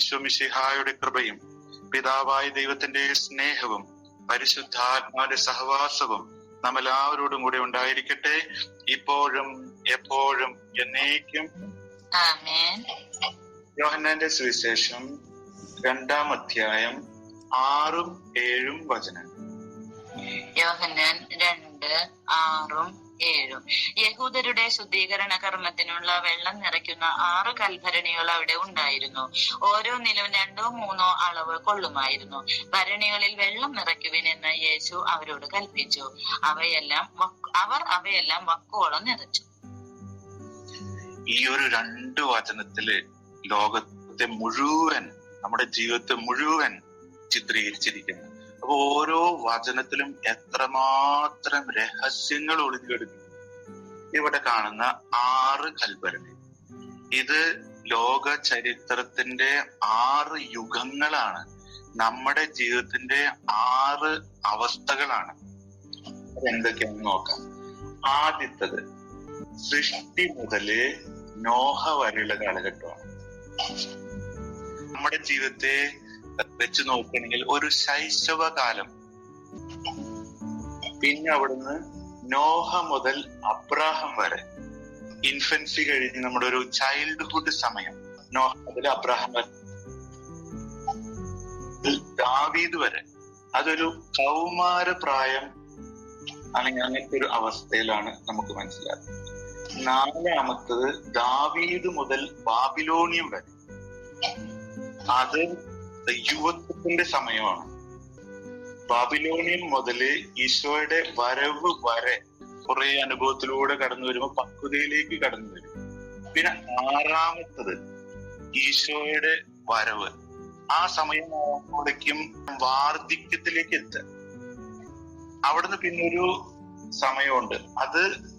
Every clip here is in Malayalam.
ഈശോമിഷിഹായുടെ കൃപയും പിതാവായ ദൈവത്തിന്റെ സ്നേഹവും പരിശുദ്ധാത്മാവിന്റെ സഹവാസവും നമ്മെല്ലാവരോടും കൂടെ ഉണ്ടായിരിക്കട്ടെ. ഇപ്പോഴും എപ്പോഴും എന്നേക്കും. യോഹന്നാന്റെ സുവിശേഷം രണ്ടാം അധ്യായം ആറും ഏഴും വചനം യോഹന്നാൻ രണ്ട് ആറും ഏഴും. യഹൂദരുടെ ശുദ്ധീകരണ കർമ്മത്തിനുള്ള വെള്ളം നിറയ്ക്കുന്ന ആറ് കൽഭരണികൾ അവിടെ ഉണ്ടായിരുന്നു. ഓരോ നിലവും രണ്ടോ മൂന്നോ അളവ് കൊള്ളുമായിരുന്നു. ഭരണികളിൽ വെള്ളം നിറയ്ക്കുവിൻ എന്ന് യേശു അവരോട് കൽപ്പിച്ചു. അവയെല്ലാം അവർ അവയെല്ലാം വക്കോളം നിറച്ചു. ഈ ഒരു രണ്ട് വചനത്തിൽ ലോകത്തെ മുഴുവൻ നമ്മുടെ ജീവിതത്തെ മുഴുവൻ ചിത്രീകരിച്ചിരിക്കുന്നു. ഓരോ വചനത്തിലും എത്രമാത്രം രഹസ്യങ്ങൾ ഒളിഞ്ഞെടുക്കുന്നു ഇവിടെ കാണുന്ന ആറ് കൽപ്പരണി ഇത് ലോക ചരിത്രത്തിന്റെ ആറ് യുഗങ്ങളാണ്. നമ്മുടെ ജീവിതത്തിന്റെ ആറ് അവസ്ഥകളാണ്. എന്തൊക്കെയാണെന്ന് നോക്കാം. ആദ്യത്തത് സൃഷ്ടി മുതൽ നോഹ വരെയുള്ള കാലഘട്ടമാണ്. നമ്മുടെ ജീവിതത്തെ വെച്ച് നോക്കുകയാണെങ്കിൽ ഒരു ശൈശവകാലം. പിന്നെ അവിടുന്ന് നോഹ മുതൽ അബ്രാഹം വരെ. ഇൻഫൻസി കഴിഞ്ഞ് നമ്മുടെ ഒരു ചൈൽഡ്ഹുഡ് സമയം. നോഹ മുതൽ അബ്രാഹം വരെ. ദാവീദ് വരെ. അതൊരു കൗമാര പ്രായം അല്ലെങ്കിൽ അങ്ങനത്തെ ഒരു അവസ്ഥയിലാണ് നമുക്ക് മനസ്സിലാകുന്നത്. നാലാമത്തത് ദാവീദ് മുതൽ ബാബിലോണിയം വരെ. അത് യുവത്വത്തിന്റെ സമയമാണ്. ബാബിലോണിയൻ മുതൽ ഈശോയുടെ വരവ് വരെ കുറെ അനുഭവത്തിലൂടെ കടന്നു വരുമ്പോൾ പക്വതയിലേക്ക് കടന്നു വരും. പിന്നെ ആറാമത്തത് ഈശോയുടെ വരവ്. ആ സമയം ആകുമ്പോഴേക്കും വാർദ്ധക്യത്തിലേക്ക് എത്തുക. അവിടുന്ന് പിന്നൊരു സമയമുണ്ട്. അത്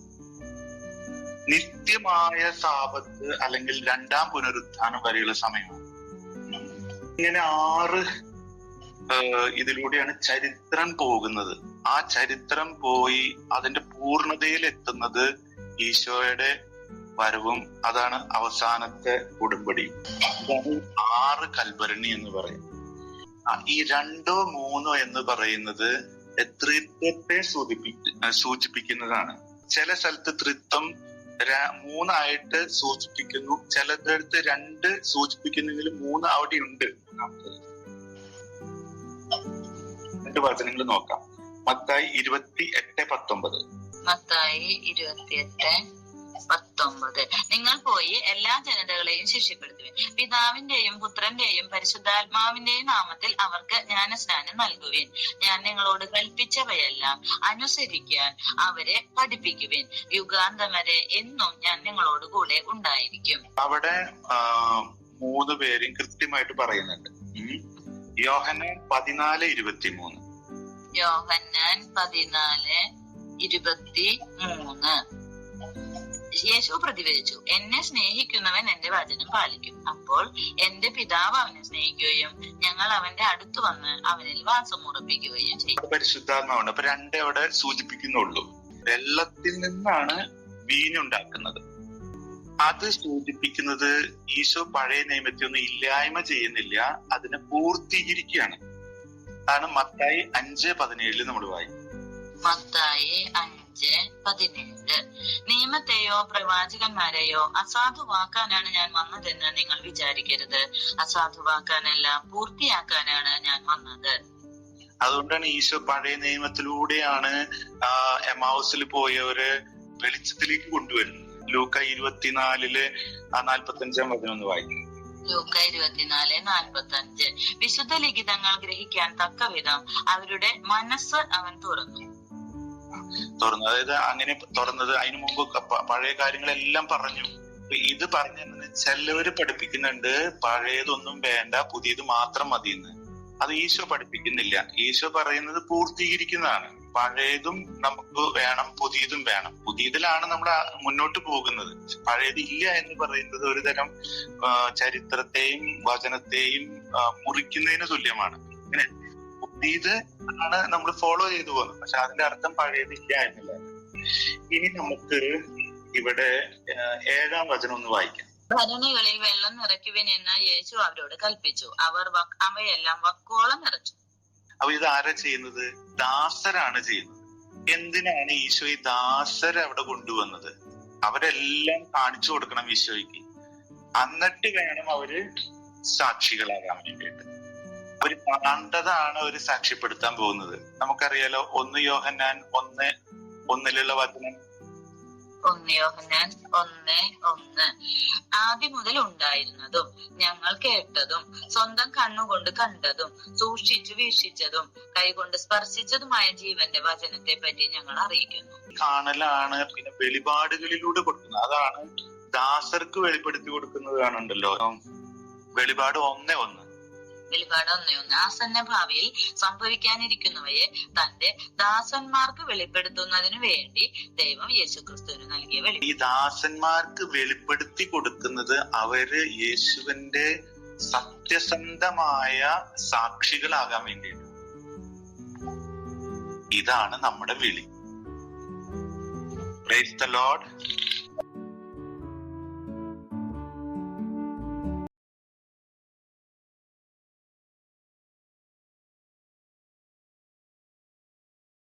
നിത്യമായ സാപത്ത് അല്ലെങ്കിൽ രണ്ടാം പുനരുത്ഥാനം വരെയുള്ള സമയമാണ്. ഇങ്ങനെ ആറ് ഇതിലൂടെയാണ് ചരിത്രം പോകുന്നത്. ആ ചരിത്രം പോയി അതിന്റെ പൂർണതയിൽ എത്തുന്നത് ഈശോയുടെ വരവും അതാണ് അവസാനത്തെ ഉടമ്പടി. ആറ് കൽഭരണി എന്ന് പറയും. ഈ രണ്ടോ മൂന്നോ എന്ന് പറയുന്നത് ത്രിത്വത്തെ സൂചിപ്പി സൂചിപ്പിക്കുന്നതാണ്. ചില സ്ഥലത്ത് ത്രിത്വം മൂന്നായിട്ട് സൂചിപ്പിക്കുന്നു. ചിലടുത്ത് രണ്ട് സൂചിപ്പിക്കുന്നെങ്കിൽ മൂന്ന് അവിടെ ഉണ്ട് രണ്ട് വചനങ്ങൾ നോക്കാം. മത്തായി ഇരുപത്തി എട്ട് പത്തൊമ്പത്. മത്തായി ഇരുപത്തിയെട്ട് പത്തൊമ്പത്. നിങ്ങൾ പോയി എല്ലാ ജനതകളെയും ശിഷ്യപ്പെടുത്തുവിൻ. പിതാവിന്റെയും പുത്രന്റെയും പരിശുദ്ധാത്മാവിന്റെയും നാമത്തിൽ അവർക്ക് ജ്ഞാനസ്നാനം നൽകുവിൻ. ഞാൻ നിങ്ങളോട് കൽപ്പിച്ചവയെല്ലാം അനുസരിക്കാൻ അവരെ പഠിപ്പിക്കുവിൻ. യുഗാന്തം വരെ എന്നും ഞാൻ നിങ്ങളോട് കൂടെ ഉണ്ടായിരിക്കും. അവിടെ മൂന്ന് പേരും കൃത്യമായിട്ട് പറയുന്നുണ്ട്. യോഹന്നാൻ പതിനാല് ഇരുപത്തി മൂന്ന് യോഹന്നാൻ പതിനാല് ഇരുപത്തി മൂന്ന് യേശു പ്രതികരിച്ചു എന്നെ സ്നേഹിക്കുന്നവൻ എന്റെ വചനം പാലിക്കും. അപ്പോൾ എന്റെ പിതാവ് അവനെ സ്നേഹിക്കുകയും ഞങ്ങൾ അവന്റെ അടുത്ത് വന്ന് അവനിൽ വാസം ഉറപ്പിക്കുകയും ചെയ്യും. പരിശുദ്ധാത്മാവുണ്ട് അപ്പൊ രണ്ടേ അവിടെ സൂചിപ്പിക്കുന്നുള്ളൂ. വെള്ളത്തിൽ നിന്നാണ് വീഞ്ഞുണ്ടാക്കുന്നത് അത് സൂചിപ്പിക്കുന്നത് ഈശോ പഴയ നിയമത്തെ ഒന്നും ഇല്ലായ്മ ചെയ്യുന്നില്ല അതിനെ പൂർത്തീകരിക്കുകയാണ്. അതാണ് മത്തായി അഞ്ച് പതിനേഴിൽ നമ്മൾ വായിക്കും. മത്തായി അഞ്ച് പതിനേഴ്. നിയമത്തെയോ പ്രവാചകന്മാരെയോ അസാധുവാക്കാനാണ് ഞാൻ വന്നതെന്ന് നിങ്ങൾ വിചാരിക്കരുത്. അസാധുവാക്കാനല്ല പൂർത്തിയാക്കാനാണ് ഞാൻ വന്നത്. അതുകൊണ്ടാണ് ഈശോ പഴയ നിയമത്തിലൂടെയാണ് എമാവസിൽ പോയവര് വെളിച്ചത്തിലേക്ക് കൊണ്ടുവരുന്നത്. ലൂക്ക ഇരുപത്തിനാലിൽ ആ നാൽപ്പത്തി അഞ്ചാം വചനം ഒന്ന് വായിക്കും. ലൂക്ക ഇരുപത്തിനാല് നാൽപ്പത്തി അഞ്ച് വിശുദ്ധ ലിഖിതങ്ങൾ ഗ്രഹിക്കാൻ തക്കവിധം അവരുടെ മനസ്സ് അവൻ തുറന്നു. തുറന്നു. അതായത് അങ്ങനെ തുറന്നത് അതിനു മുമ്പ് പഴയ കാര്യങ്ങളെല്ലാം പറഞ്ഞു. ഇത് പറഞ്ഞു ചിലവര് പഠിപ്പിക്കുന്നുണ്ട് പഴയതൊന്നും വേണ്ട പുതിയത് മാത്രം മതി എന്ന് അത് ഈശോ പഠിപ്പിക്കുന്നില്ല. ഈശോ പറയുന്നത് പൂർത്തീകരിക്കുന്നതാണ്. പഴയതും നമുക്ക് വേണം പുതിയതും വേണം. പുതിയതിലാണ് നമ്മൾ മുന്നോട്ട് പോകുന്നത്. പഴയതില്ല എന്ന് പറയുന്നത് ഒരു തരം ചരിത്രത്തെയും വചനത്തെയും മുറിക്കുന്നതിന് തുല്യമാണ്. പുതിയത് ആണ് നമ്മൾ ഫോളോ ചെയ്തു പോകുന്നത്. പക്ഷെ അതിന്റെ അർത്ഥം പഴയതില്ല എന്നില്ല. ഇനി നമുക്ക് ഇവിടെ ഏഴാം വചനം ഒന്ന് വായിക്കാം. ഭരണികളിൽ വെള്ളം നിറയ്ക്കുവിൻ എന്ന് യേശു അവരോട് കൽപ്പിച്ചു. അവർ അവയെല്ലാം വക്കോളം നിറച്ചു. അപ്പൊ ഇത് ആരാ ചെയ്യുന്നത്? ദാസരാണ് ചെയ്യുന്നത്. എന്തിനാണ് ഈശോ ഈ ദാസരെ അവിടെ കൊണ്ടുവന്നത്? അവരെല്ലാം കാണിച്ചു കൊടുക്കണം ഈശോയ്ക്ക്. എന്നിട്ട് വേണം അവർ സാക്ഷികളാകാൻ വേണ്ടിയിട്ട്. അവർ കണ്ടതാണ് ഒരു സാക്ഷ്യപ്പെടുത്താൻ പോകുന്നത്. നമുക്കറിയാലോ ഒന്ന് യോഹന്നാൻ ഒന്ന് ഒന്നിലുള്ള വചനം. ഒന്ന് യോഹന്നാൻ ഒന്ന് ഒന്ന്. ആദ്യം മുതൽ ഉണ്ടായിരുന്നതും ഞങ്ങൾ കേട്ടതും സ്വന്തം കണ്ണുകൊണ്ട് കണ്ടതും സൂക്ഷിച്ചു വീക്ഷിച്ചതും കൈകൊണ്ട് സ്പർശിച്ചതുമായ ജീവന്റെ വചനത്തെ പറ്റി ഞങ്ങൾ അറിയിക്കുന്നു. കാണലാണ് പിന്നെ വെളിപാടുകളിലൂടെ കൊടുക്കുന്നത് അതാണ് ദാസർക്ക് വെളിപ്പെടുത്തി കൊടുക്കുന്നത് കാണുണ്ടല്ലോ വെളിപാട് ഒന്നേ ഒന്ന്. വെളിപാട് ഒന്നേ ഒന്ന് ആസന്ന ഭാവിയിൽ സംഭവിക്കാനിരിക്കുന്നവയെ തന്റെ ദാസന്മാർക്ക് വെളിപ്പെടുത്തുന്നതിനു വേണ്ടി ദൈവം യേശുക്രിസ്തുവിന് നൽകിയ വെളി ഈ ദാസന്മാർക്ക് വെളിപ്പെടുത്തി കൊടുക്കുന്നത് അവർ യേശുവിന്റെ സത്യസന്ധമായ സാക്ഷികളാകാൻ വേണ്ടിയിട്ട്. ഇതാണ് നമ്മുടെ വിളി. Praise the load